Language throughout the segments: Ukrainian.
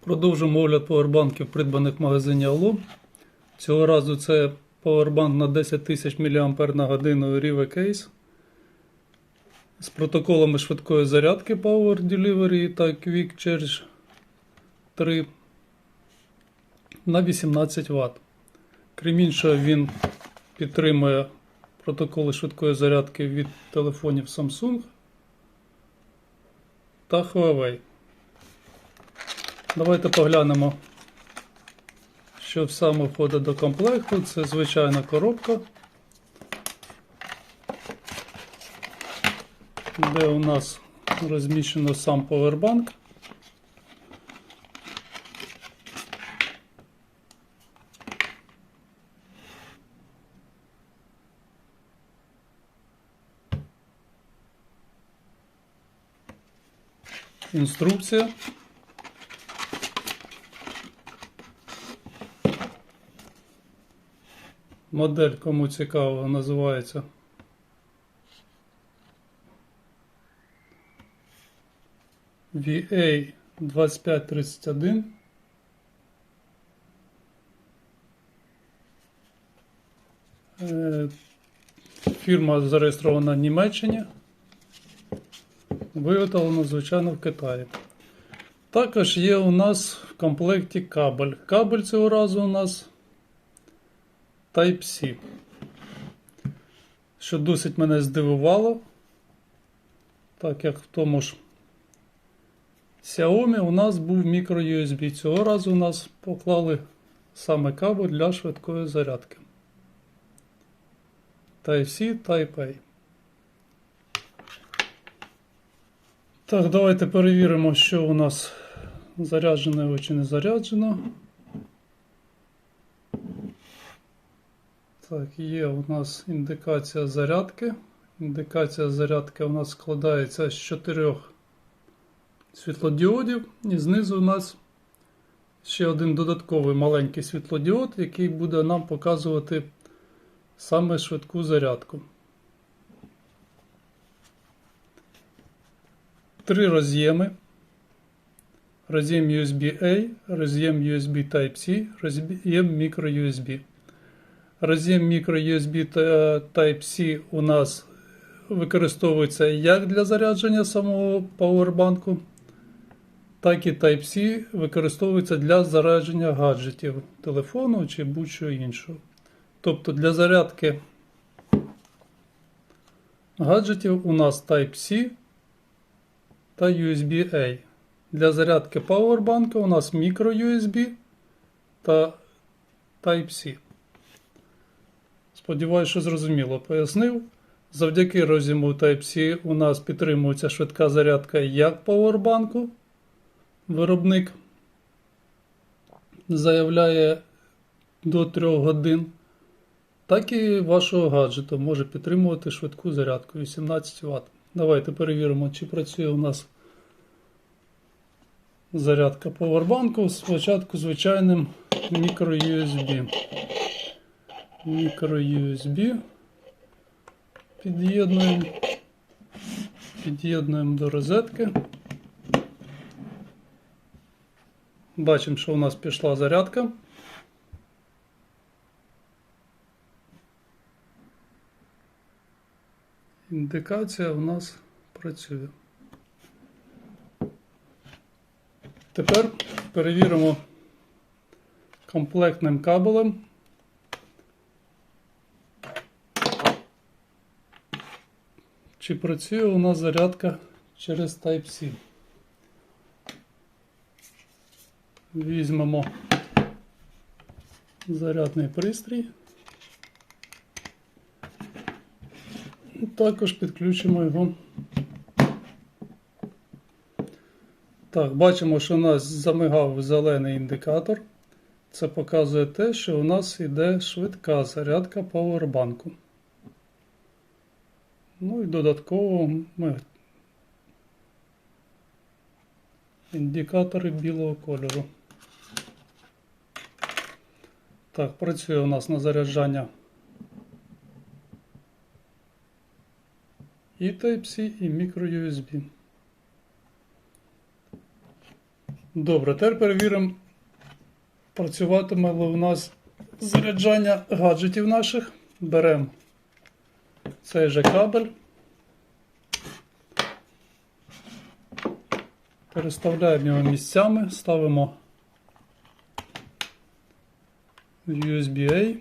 Продовжимо огляд повербанків, придбаних в магазині Алло. Цього разу це повербанк на 10 тисяч мАч Riva Case з протоколами швидкої зарядки Power Delivery та Quick Charge 3 на 18 Вт. Крім іншого, він підтримує протоколи швидкої зарядки від телефонів Samsung та Huawei. Давайте поглянемо, що саме входить до комплекту. Це звичайна коробка, де у нас розміщено сам повербанк. Інструкція. Модель, кому цікаво, називається VA 2531. Е, Фірма зареєстрована в Німеччині. Виготовлено, звичайно, в Китаї. Також є у нас в комплекті кабель. Кабель цього разу у нас Type-C. Що досить мене здивувало. Так як в тому ж Xiaomi у нас був мікро-USB. Цього разу у нас поклали саме кабель для швидкої зарядки. Type-C, Type-A. Так, давайте перевіримо, що у нас заряджено чи не заряджено. Так, є у нас індикація зарядки. Індикація зарядки у нас складається з чотирьох світлодіодів, і знизу у нас ще один додатковий маленький світлодіод, який буде нам показувати саме швидку зарядку. Три роз'єми. Роз'єм USB-A, роз'єм USB Type-C, роз'єм microUSB. MicroUSB та Type-C у нас використовується як для зарядження самого пауербанку, так і Type-C використовується для зарядження гаджетів телефону чи будь-чого іншого. Тобто для зарядки гаджетів у нас Type-C та USB-A. Для зарядки пауербанка у нас microUSB та Type-C. Сподіваюсь, що зрозуміло пояснив. Завдяки роз'єму Type-C у нас підтримується швидка зарядка як пауербанку. Виробник заявляє до 3 годин, так і вашого гаджету може підтримувати швидку зарядку 18 Вт. Давайте перевіримо, чи працює у нас зарядка пауербанку. Спочатку звичайним microUSB. Micro-USB. Під'єднуємо. Під'єднуємо до розетки. Бачимо, що у нас пішла зарядка. Індикація у нас працює. Тепер перевіримо комплектним кабелем. Чи працює у нас зарядка через Type-C? Візьмемо зарядний пристрій. Також підключимо його. Так, бачимо, що у нас замигав зелений індикатор. Це показує те, що у нас йде швидка зарядка пауербанку. Ну і додатково ми індикатори білого кольору. Так, працює у нас на заряджання і Type-C, і microUSB. Добре, тепер перевіримо, працюватиме ли у нас заряджання гаджетів наших. Беремо цей же кабель. Переставляємо його місцями, ставимо USB-A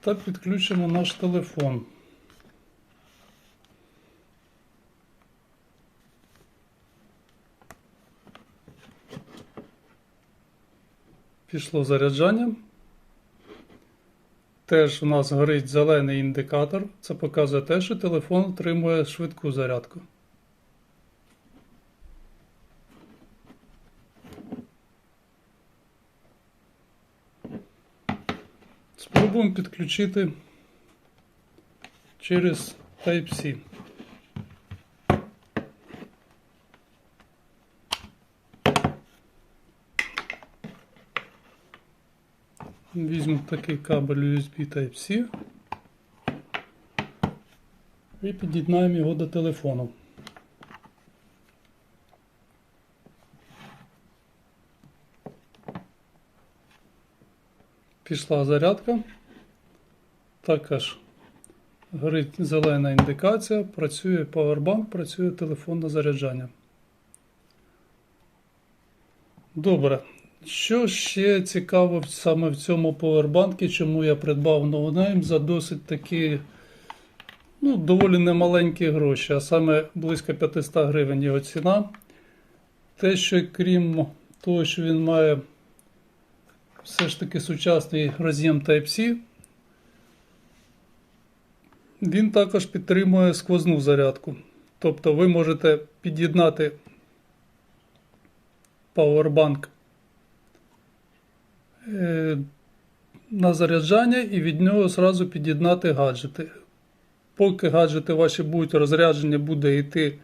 та підключимо наш телефон. Пішло заряджання. Теж у нас горить зелений індикатор. Це показує те, що телефон отримує швидку зарядку. Спробуємо підключити через Type-C. Візьму такий кабель USB Type-C і під'єднаємо його до телефону. Пішла зарядка. Також горить зелена індикація, працює павербанк, працює телефонне заряджання. Добре. Що ще цікаво саме в цьому повербанку, чому я придбав ноунейм за досить такі ну, доволі немаленькі гроші, а саме близько 500 гривень його ціна. Те, що крім того, що він має все ж таки сучасний роз'єм Type-C, він також підтримує сквозну зарядку. Тобто ви можете під'єднати Powerbank на заряджання і від нього зразу під'єднати гаджети. Поки гаджети ваші будуть розряджені, буде йти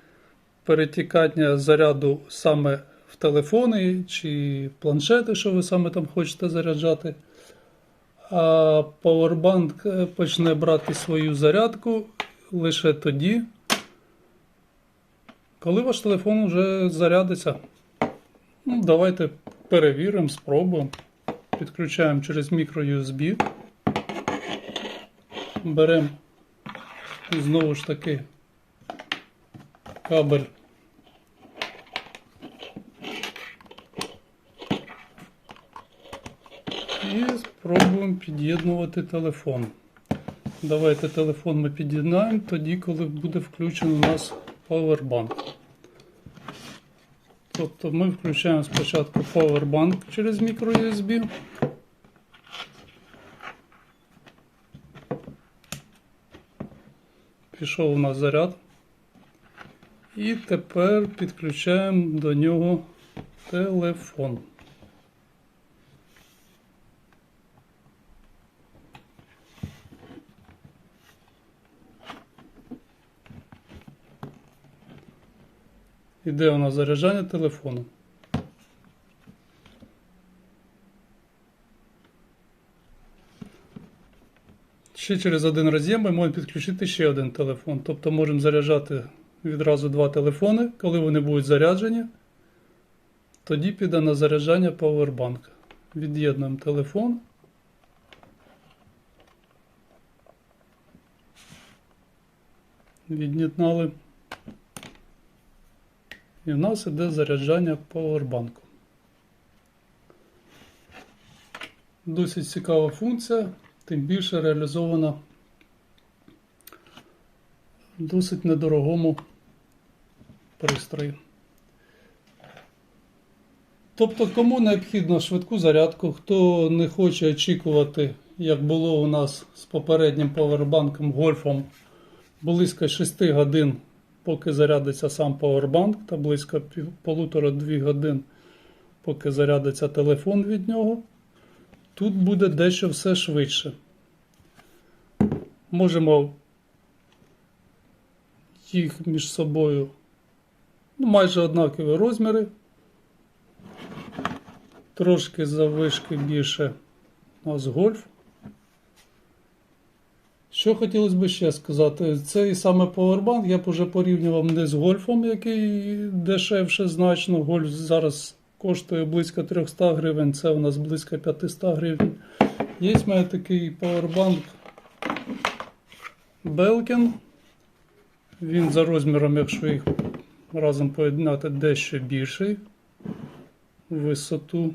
перетікання заряду саме в телефони чи планшети, що ви саме там хочете заряджати. А Powerbank е, почне брати свою зарядку лише тоді, коли ваш телефон вже зарядиться. Ну, давайте перевіримо, спробуємо. Підключаємо через microUSB. Беремо знову ж таки кабель. І спробуємо під'єднувати телефон. Давайте телефон ми під'єднаємо тоді, коли буде включений у нас Powerbank. Тобто ми включаємо спочатку Powerbank через microUSB. Пішов у нас заряд. І тепер підключаємо до нього телефон. Іде у нас заряджання телефону. Ще через один роз'єм ми можемо підключити ще один телефон. Тобто можемо заряджати відразу два телефони. Коли вони будуть заряджені, тоді піде на заряджання Powerbank. Від'єднуємо телефон. Від'єднали. І в нас іде заряджання павербанку. Досить цікава функція, тим більше реалізована в досить недорогому пристрої. Тобто, кому необхідно швидку зарядку, хто не хоче очікувати, як було у нас з попереднім павербанком гольфом близько 6 годин поки зарядиться сам Powerbank, та близько полутора-дві годин, поки зарядиться телефон від нього. Тут буде дещо все швидше. Можемо їх між собою ну, майже однакові розміри. Трошки завишки більше у нас гольф. Що хотілося б ще сказати, цей саме Powerbank я б уже порівнював не з гольфом, який дешевше значно. Гольф зараз коштує близько 300 гривень, це у нас близько 500 гривень. Є в мене такий Powerbank Belkin. Він за розміром, якщо їх разом поєднати, дещо більший висоту.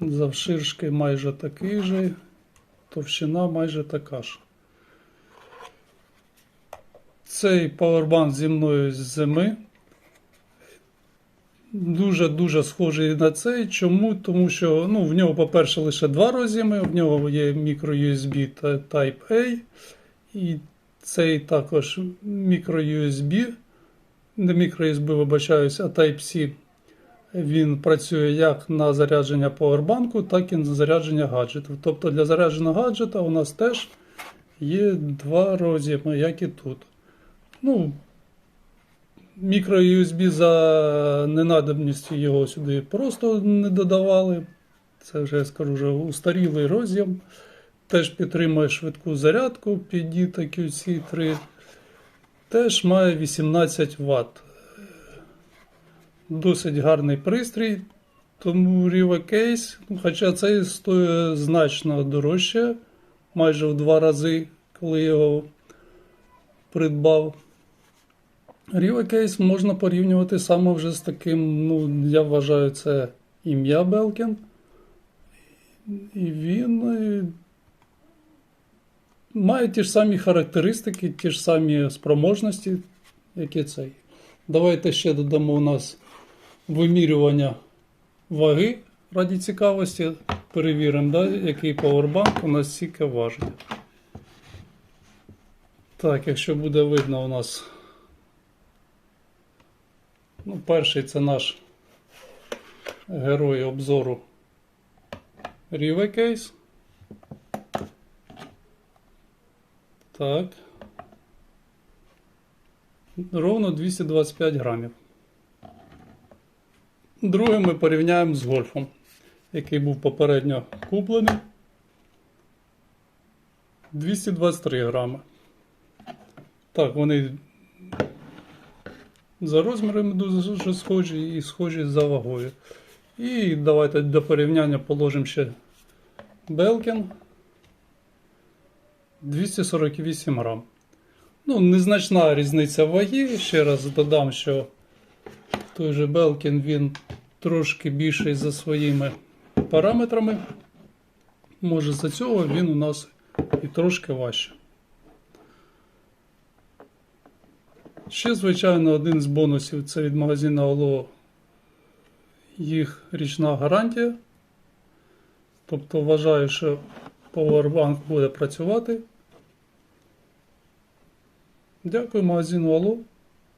Завширшки майже такий же, товщина майже така ж. Цей павербанк зі мною з зими. Дуже-дуже схожий на цей. Чому? Тому що ну, в нього, по-перше, лише два роз'єми, в нього є microUSB та Type-A. І цей також microUSB. Не microUSB, вибачаюсь, а Type-C. Він працює як на зарядження повербанку, так і на зарядження гаджетів. Тобто для зарядження гаджета у нас теж є два роз'єми, як і тут. Ну, мікро-USB за ненадобністю його сюди просто не додавали. Це вже я скажу вже устарілий роз'єм. Теж підтримує швидку зарядку PD QC 3. Теж має 18 Вт. Досить гарний пристрій. Тому Riva Case, ну, хоча цей стоїть значно дорожче, майже в два рази, коли його придбав. Riva Case можна порівнювати саме вже з таким, ну, я вважаю, це ім'я Belkin. І він е, має ті ж самі характеристики, ті ж самі спроможності, як і цей. Давайте ще додамо у нас вимірювання ваги раді цікавості. Перевіримо, да, який павербанк у нас стільки важить. Так, якщо буде видно у нас. Ну, перший це наш герой обзору Rive Case. Так. Ровно 225 грамів. Другий ми порівняємо з гольфом, який був попередньо куплений. 223 грами. Так, вони за розмірами дуже схожі і схожі за вагою. І давайте для порівняння положимо ще Белкін 248 грам. Ну, незначна різниця ваги. Ще раз додам, що той же Белкін він трошки більший за своїми параметрами. Може, за цього він у нас і трошки важче. Ще, звичайно, один з бонусів це від магазину Ало їх річна гарантія. Тобто вважаю, що Powerbank буде працювати. Дякую магазину Allo.